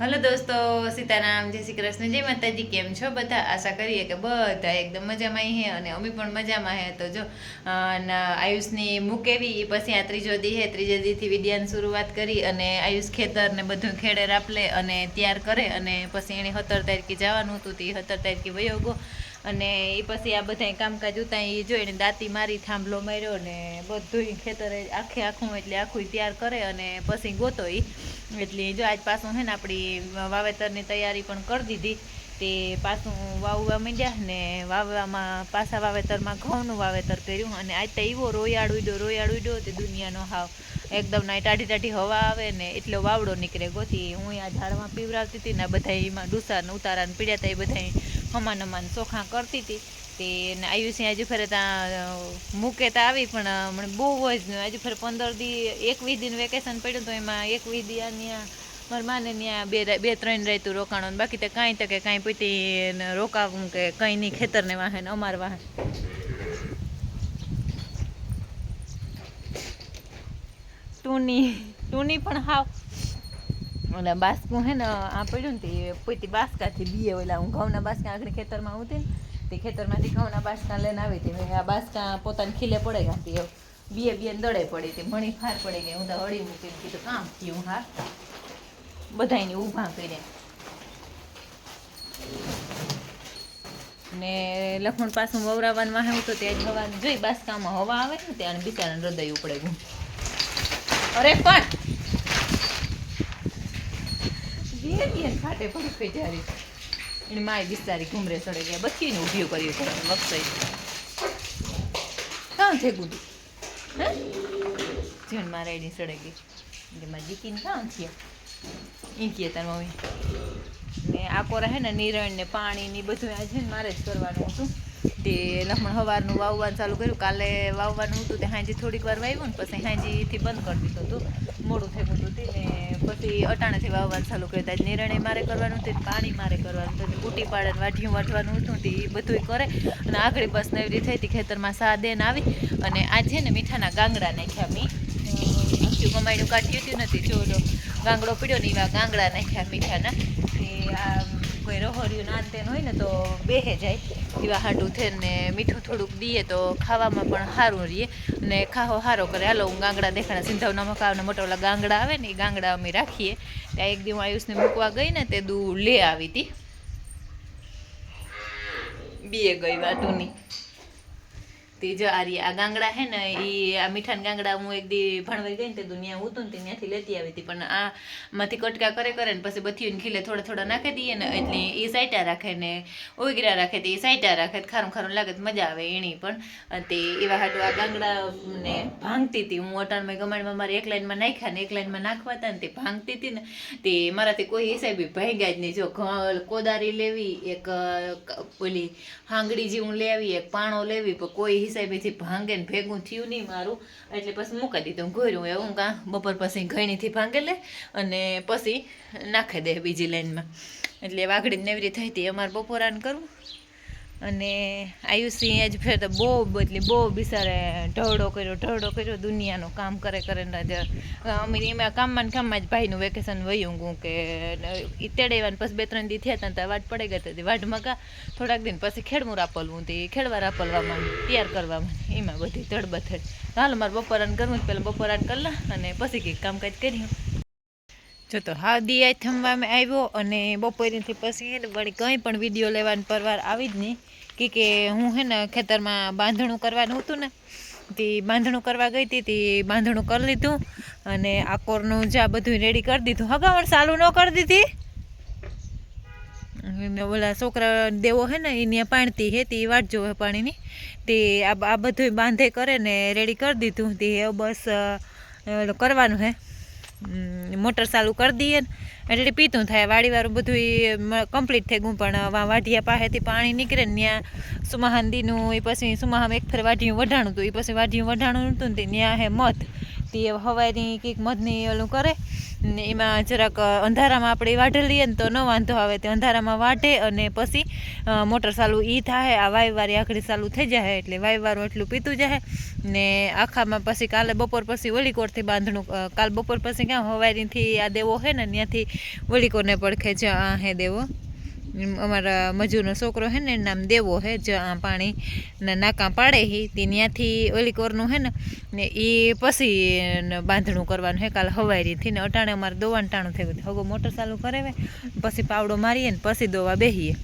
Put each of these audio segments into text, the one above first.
Hello દોસ્તો, સીતારામ, જય શ્રી કૃષ્ણ, જય માતાજી, કેમ છો? બધા આશા કરીએ કે બધા એકદમ મજામાં હે અને અમે પણ મજામાં હે. તો જો આયુષની મૂક એવી પછી આ ત્રીજો દી હે. ત્રીજા દીથી વિદ્યાની શરૂઆત કરી અને આયુષ ખેતર ને બધું ખેડે રાપલે અને તૈયાર કરે અને પછી એણે સત્તર તારીખે જવાનું હતું, તે સત્તર તારીખે વયો ગયો. અને એ પછી આ બધા કામકાજ ઉતા એ જોઈને દાંતી મારી, થાંભલો માર્યો ને બધું ખેતરે આખે આખું એટલે આખું તૈયાર કરે અને પછી ગોતો એ એટલે જો આજ પાછું છે ને આપણી વાવેતરની તૈયારી પણ કરી દીધી. તે પાછું વાવવા માંડ્યા ને વાવવામાં પાછા વાવેતરમાં ઘઉંનું વાવેતર કર્યું અને આજ તો એવો રોયાળ ઉડ્યો રોયાળ ઉડ્યો તે દુનિયાનો હાવ. એકદમ ના ટાઢી ટાઢી હવા આવે ને એટલો વાવડો નીકળે ગોતી. હું આ ઝાડમાં પીવરાવતી હતી ને બધા એમાં ડુસા ને ઉતારા ને પીડ્યા હતા એ બધા હમાન હમાન ચોખા કરતી હતી. તે આયુષી આજુ ફરે ત્યાં મૂકે તો આવી, પણ મને બહુ જ આજુ ફરે પંદર દી એકવીસ દિન વેકેશન પડ્યું તો એમાં એકવીસ દી ત્યાં મારા માને ત્યાં બે બે ત્રણ રહેતું રોકાણો બાકી તો કાંઈ તકે કાંઈ ને રોકાવું કે કંઈ નહીં, ખેતરને વાહે ને અમાર વાહે. ટૂની ટૂની પણ હાવ ઓલા બાસકું હે ને, આ પડ્યું ને તે પોતી બાસકાથી બીએ ઓલા હું ઘઉંના બાસકા આગળ ખેતરમાં ઉતી તે ખેતરમાંથી ઘઉંના બાસકા લઈને આવી હતી. આ બાસકા પોતાને ખીલે પડે ગાતી બીએ બીએ દડે પડી હતી. મણી ફાર પડી ગઈ. હું તો હળી મૂકીને કીધું, કામ થયું હા? બધાયને ઊભા કરીને ને લખમણ પાછું વવરાવાનું વાહે હું તો ત્યાં હવાનું. જોઈ બાસકામાં હવા આવે ને ત્યાં બિચારાને હૃદય ઉપડે. ગયું અરે પણ બે ફાટે પડી પઈ એને માય બિસ્તારી ઘુમરે ચડે ગયા. બચીને ઊભી કરે વક્ષઈ કાં છે ગુડું હે? જીવન મારે એની સડે ગઈ. એટલે મારી દીકીને કાં છે એ કહે તાર મમ્મી, ને આ કોરા ને નિરણ ને પાણી ને બધું આજે મારે જ કરવાનું હતું. તે લમણ સવારનું વાવવાનું ચાલુ કર્યું. કાલે વાવવાનું હતું તે હાંજી થોડીક વાર વાવ્યું ને પછી હાંજીથી બંધ કરી દીધું હતું. મોડું થઈ ગયું હતું ને પછી અટાણેથી વાવવાનું ચાલુ કર્યું હતું. નિર્ણય મારે કરવાનું હતું પાણી મારે કરવાનું હતું કૂટી પાડે વાઢિયું વાઢવાનું હતું તે એ બધુંય કરે. અને આગળ બસ નવરી થઈ હતી, ખેતરમાં સા દેન આવી. અને આજે ને મીઠાના ગાંગડા નાખ્યા મી. આખું કમાઈનું કાઢ્યું હતું નથી, જો ગાંગડો પીડ્યો ને એવા ગાંગડા નાખ્યા મીઠાના. તે આ કોઈ રહોર્યું નાન તેન હોય ને તો બેહે જાય. એવા હાટું થઈને ને મીઠું થોડુંક દઈએ તો ખાવામાં પણ સારું રહીએ અને ખાવો સારો કરે. હાલો, હું ગાંગડા દેખાડા સિંધાવના મકાવના મોટા ઓલા ગાંગડા આવે ને એ ગાંગડા અમે રાખીએ. ત્યાં એક દી આયુષને મૂકવા ગઈ ને તે દૂ લે આવી હતી બીએ ગઈ વાટુની. તે જો આ આ ગાંગડા હે ને એ આ મીઠાના ગાંગડા હું એક દી ભણવા ગઈ ને તે દુનિયા હું ને ત્યાંથી લેતી આવી હતી. પણ આ માંથી કટકા કરે કરે ને પછી બથીને ખીલે થોડા થોડા નાખી દઈએ ને, એટલે એ સાઈટા રાખે ને, ઓગરા રાખે તે સાઈટા રાખે ખારું ખારું લાગે તો મજા આવે એની. પણ તે એવા હાટું આ ગાંગડા ને ભાંગતી હતી. હું અટાણમાં ગમાણમાં મારે એક લાઈનમાં નાખ્યા ને, એક લાઈનમાં નાખવા હતા ને તે ભાંગતી હતી ને, તે મારાથી કોઈ હિસાબે ભાંગ્યા જ નહીં. જો કોદારી લેવી, એક ઓલી હાંગડી જેવું લેવી, એક પાણો લેવી, પણ કોઈ હિસાબેથી ભાંગે ને ભેગું થયું નહીં મારું, એટલે પછી મૂકી દીધું, ઘોર્યું એવું કાં બપોર પછી ઘણીથી ભાંગે લે અને પછી નાખી દે બીજી લાઈનમાં. એટલે વાઘડી નેવરી થઈ હતી, અમારે બપોરાને કરવું. અને આયુષી જ ફેર તો બહુ બદલી, બહુ બિસારે ઢવડો કર્યો ઢવડો કર્યો દુનિયાનું કામ કરે કરે અમે એમાં કામમાં કામમાં જ ભાઈનું વેકેશન વયું હું કે એ પછી બે ત્રણ દી થયા હતા વાટ પડી ગઈ હતી. વાટ કા થોડાક દિન પછી ખેડમું રાપલવું હતી ખેડવા રાપલવામાં તૈયાર કરવામાં એમાં બધી તડબથડ હાલ મારે બપોરાને કરવું પહેલાં બપોરાને કરલા અને પછી કંઈક કામકાજ કર્યું જો તો હા, દિયા થમવામાં આવ્યો અને બપોરેથી પછી હે વળી કંઈ પણ વીડિયો લેવાની પરવાર આવી જ નહીં. કે કે હું હે ને ખેતરમાં બાંધણું કરવાનું હતું ને, તે બાંધણું કરવા ગઈ હતી, તે બાંધણું કરી લીધું અને આકોરનું જા બધું રેડી કરી દીધું. હગાવણ ચાલુ ન કરી દીધી. ઓલા છોકરા દેવો હે ને એને પાણતી હે, તે વાટ જોવે પાણીની. તે આ આ બધું બાંધે કરે ને રેડી કરી દીધું. તે બસ કરવાનું હે. મોટર ચાલુ કરી દઈએ ને. એટલે પીતું થાય, વાડીવાળું બધું કમ્પ્લીટ થઈ ગયું. પણ વાઢિયા પાસેથી પાણી નીકળે ને ત્યાં સુમાહાંદીનું એ પછી સુમાહામ એક ફેર વાઢિયું વઢાણું હતું. એ પછી વાઢિયું વઢાણું હતું ને ત્યાં હે મધ. તે હવાની કંઈક મધની ઓલું કરે. ને એમાં જરાક અંધારામાં આપણે વાઢી લઈએ ને તો ન વાંધો આવે. તે અંધારામાં વાઢે અને પછી મોટર સાલું ઈ થાય આ વાયવારી આખડી ચાલુ થઈ જાય એટલે વાયવારું એટલું પીતું જાય ને આખામાં પછી કાલે બપોર પછી વળીકોટથી બાંધણું કાલ બપોર પછી ક્યાં હવારીથી આ દેવો હે ને ત્યાંથી વળીકોને પડખે જ્યાં આ હે દેવો. અમારા મજૂરનો છોકરો હે ને નામ દેવો હે આ પાણી નાકા પાડે હી, તે ત્યાંથી ઓલી કોરનું હે ને ને એ પછી બાંધણું કરવાનું હે, કાલ હવારીથી ને અટાણે અમારે દોવાનું ટાણું થઈ ગયું. હગો મોટર ચાલુ કરે પછી પાવડો મારીએ ને પછી દોવા બેહીએ.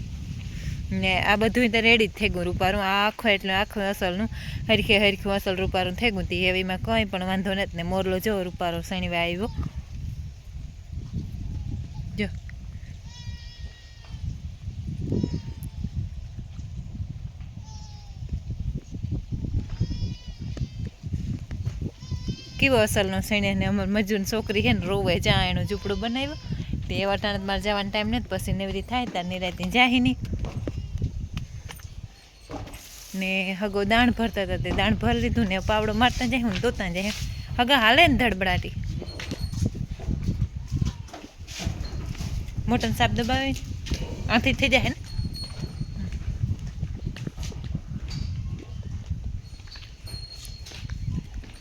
ને આ બધું તો રેડી જ થઈ ગયું રૂપારું. આખો એટલે આખું અસલનું હરખે હરખું અસલ રૂપારું થઈ ગયું. તે એવીમાં કંઈ પણ વાંધો નથી ને, મોરલો જો રૂપારો શનિવાર આવ્યો. કેવો અસલનો સણે ને અમાર મજૂર છોકરી છે ને રોવે જ્યાં એનું ઝૂંપડું બનાવ્યું. તે એવા ટાણે મારે જવાનો ટાઈમ નથી, પછી નેવરી થાય ત્યાં નિરાતી જાહી નહીં. ને હગો દાણ ભરતા હતા, તે દાણ ભરી લીધું ને પાવડો મારતા જાય, હું દોતા જાય. હગા હાલે ને ધડબડાટી. મોટન સાપ દબાવે. આથી થઈ જાય ને?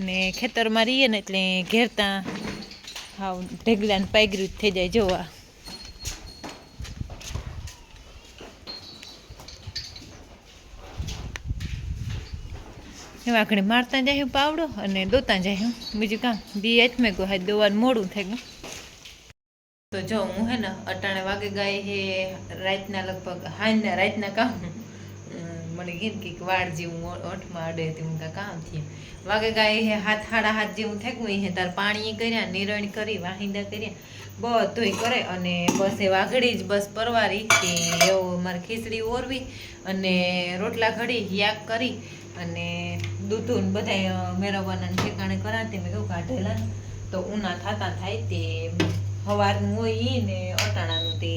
ને ખેતરમાં રહીએ ને એટલે ઘેરતા હાવ ઢેગલાને પાયગરું થઈ જાય, જોવા. એમાં ઘણી મારતા જાય પાવડો અને દોતા જાય બીજું કામ, બી હાથમે ગયો હા દોવાનું મોડું થઈ ગયું. તો જો હું હે ને અટાણે વાગે ગાય હે, રાતના લગભગ હાંજના રાતના કામ મને ગીન કે વાળ જેવું ઓઠમાં અડે તે હું કામ થયું. વાગે ગાય હે હાથ હાડા હાથ જેવું ગયું હે તાર પાણી કર્યા, નિરણ કરી, વાહિંદા કર્યા. બધુંય કરે અને બસ એ વાઘડી જ બસ પરવારી કે એવો મારે ખીચડી ઓરવી અને રોટલા ઘડી, યાક કરી અને દૂધું બધા મેળવવાના ઠેકાણે ઠેકાણે કરાતે મેં કહું કાઢેલા. તો ઉના થાતા થાય તે હવારનું હોય ને અટાણાનું તે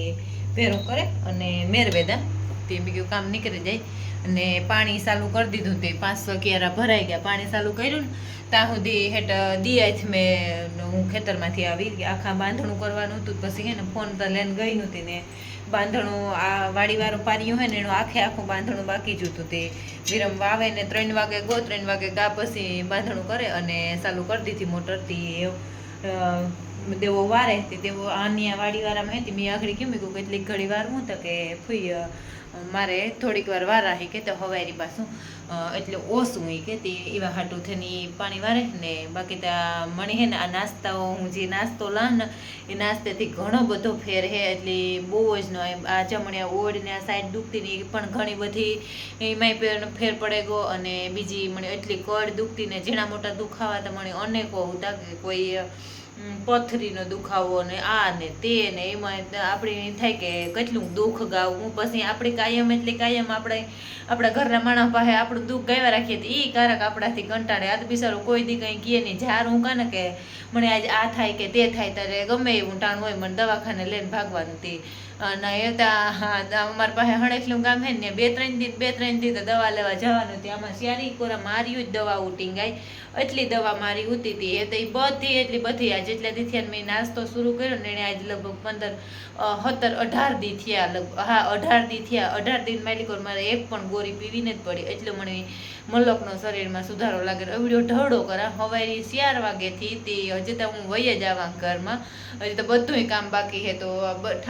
ભેરું કરે અને મેરવેદા. તે બીજું કામ નીકળી જાય. અને પાણી ચાલુ કરી દીધું તે પાંચસો ક્યારા ભરાઈ ગયા. પાણી ચાલુ કર્યું ને, ત્યાં સુધી હેઠ દિયાથ મેં હું ખેતરમાંથી આવી આખા બાંધણું કરવાનું હતું. પછી હે ને ફોન તો લઈને ગઈ નહોતી ને, બાંધણું આ વાડીવાળું પાર્યું હોય ને, એનું આખે આખું બાંધણું બાકી જ હતું તે. વિરમ વાવે ને ત્રણ વાગે ગો, ત્રણ વાગે ગા પછી બાંધણું કરે અને ચાલુ કરી દીધી મોટરથી દેવો વારે તે, દેવો આની વાડીવાળામાં હતી. મેં આગળ કેમ કહું કેટલીક ઘડી વાર હું તો કે ફૂઈ મારે થોડીક વાર વાર રાખી કે તો હવારી પાછું એટલે ઓછું ઈ કે તે એવા હાટું થઈને પાણી વારે ને બાકી ત્યાં મણી હે ને આ નાસ્તાઓ, હું જે નાસ્તો લાન એ નાસ્તેથી ઘણો બધો ફેર હે, એટલે બહુ જ ન આ જમણ્યા ઓડ ને આ સાઈડ દુખતી ને પણ ઘણી બધી એમાંય ફેર પડે ગયો અને બીજી મને એટલી કડ દુખતી ને ઝીણા મોટા દુખાવા તો મને અનેકો હતા કે કોઈ પથરીનો દુખાવો ને આ ને તે ને એમાં આપણે થાય કે કેટલું દુઃખ ગાવું. પછી આપણે કાયમ એટલે કાયમ આપણે આપણા ઘરના માણસ પાસે આપણું દુઃખ ગાવા રાખીએ તો એ કારક આપણાથી કંટાળે. આ તો બિચારો કોઈ દી કંઈ કહે નહીં. જાર હું કાને કે મને આજ આ થાય કે તે થાય ત્યારે ગમે એવું ટાણ હોય મને દવાખાને લઈને ભાગવાનું તે. અને એ અમારા પાસે હણેકલું ગામ હે ને બે ત્રણ દી, બે ત્રણ દી તો દવા લેવા જવાનું ત્યાં. આમાં શિયારી કોરા માર્યું જ દવા ઉટીંગાઈ એટલી દવા મારી ઉતી હતી. એ તો એ બધી, એટલી બધી આ જેટલા દી થયા મેં નાસ્તો શરૂ કર્યો ને એણે આજ લગભગ પંદર સત્તર, અઢાર દી થયા લગભગ હા, અઢાર દી થયા. અઢાર દિન માલિકોર મારે એક પણ ગોરી પીવીને જ પડી. એટલે મને મલકનો શરીરમાં સુધારો લાગે. અવડ્યો ઢળો કરા. હવારી ચાર વાગેથી તે, હજી તો હું વહી જ આવા ઘરમાં. હજી તો બધુંય કામ બાકી છે તો આ બ-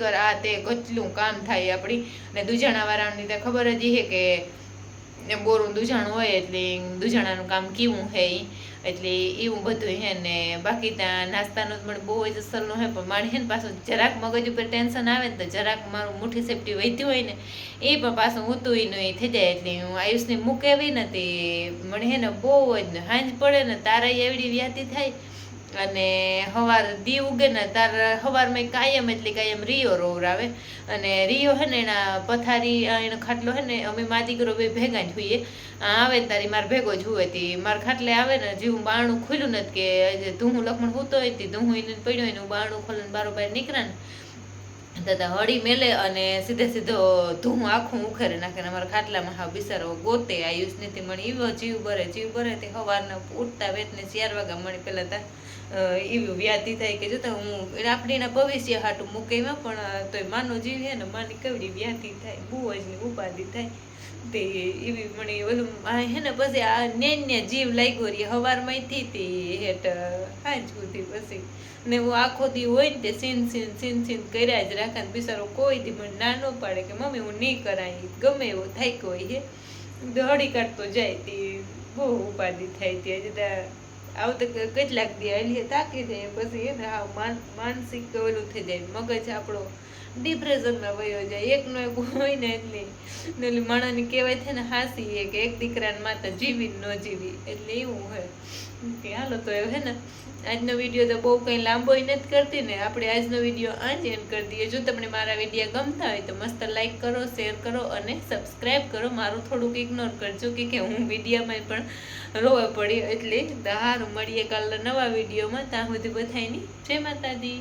ઠામ આ તે કેટલું કામ થાય આપણી ને દુજાણા વાળાની તો ખબર જ છે કે ને બોરું દુજાણું હોય એટલે દુજાણાનું કામ કેવું હે. એટલે એવું બધું હે ને બાકી ત્યાં નાસ્તાનું જ મને બહુ જ અસરનું હે, પણ મારે હે ને પાછું જરાક મગજ ઉપર ટેન્શન આવે ને તો જરાક મારું મુઠ્ઠી સેફટી વધ્યું હોય ને એ પણ પાછું ઊતું નહીં થઈ જાય. એટલે હું આયુષને મૂકેવી નથી મને હે ને બહુ જ હાંજ પડે ને તારા એવડી વ્યાતી થાય. અને હવાર દી ઉગે ને તાર હવારમાં કાયમ એટલે કાયમ રિયો રોવરાવે. અને રિયો હે ને એના પથારી એનો ખાટલો હે ને અમે મા દીકરો બે ભેગા જ હોઈએ. આવે તારી માર ભેગો જ હોય તી. માર ખાટલે આવે ને જેવું બાણું ખુલ્યું નથી કે ધૂહું લખમણ હોતો હોય તી હું એને પડ્યો હોય હું બારણું ખોલીને બારો બાર નીકળે ને. દાદા હળી મેલે અને સીધે સીધો ધૂમ આખું ઉખેરે નાખે અમારા ખાટલામાં હા બિસારો ગોતે આયુષ નથી મળી એવો જીવ ભરે જીવ ભરે તે સવારના ઉઠતા વેતને ચાર વાગ્યા મળી પેલા તા એવી વ્યાધિ થાય કે જોતા હું આપણીના ભવિષ્ય હાટું મૂકે એમાં પણ તોય માનો જીવ છે ને માની કેવડી વ્યાધિ થાય, બહુ જ ઉપાધિ થાય. તે એવી મને ઓલું હે ને પછી આ નેન્ય જીવ લાગ્યો રહી હવારમાં થી તે હેઠ હાજ સુધી પછી. ને હું આખો દી હોય ને તે સીન સીન સીન સીન કર્યા જ રાખે ને બિચારો કોઈ દી મને ના ન પાડે કે મમ્મી હું નહીં કરાય, ગમે એવો થાય કોઈ હે. દોડી કાઢતો જાય તે, બહુ ઉપાધિ થાય તે. જતા આવતે ક- કેટલાક દી હાલીએ તાકી જાય પછી એને માન, માનસિક ઓલું થઈ જાય, મગજ આપણો ડિપ્રેશનમાં વયો જાય. એકનો એક હોય ને એટલે એટલે ઓલી કહેવાય છે ને, હાસી એ કે એક દીકરાને માતા જીવી ન જીવી. એટલે એવું હોય. કે હાલો તો એ હે ને, આજનો વીડિયો તો બહુ કંઈ લાંબો નથી કરતી ને. આપણે આજનો વીડિયો આ જ એન્ડ કરી દઈએ. જો તમને મારા વીડિયો ગમતા હોય તો મસ્ત લાઈક કરો શેર કરો અને સબસ્ક્રાઈબ કરો. મારું થોડુંક ઇગ્નોર કરજો કે કે હું વિડીયામાં પણ રોવા પડી. એટલે હારું મળીએ કાલના નવા વિડીયોમાં. ત્યાં સુધી બધાયની જય માતાજી.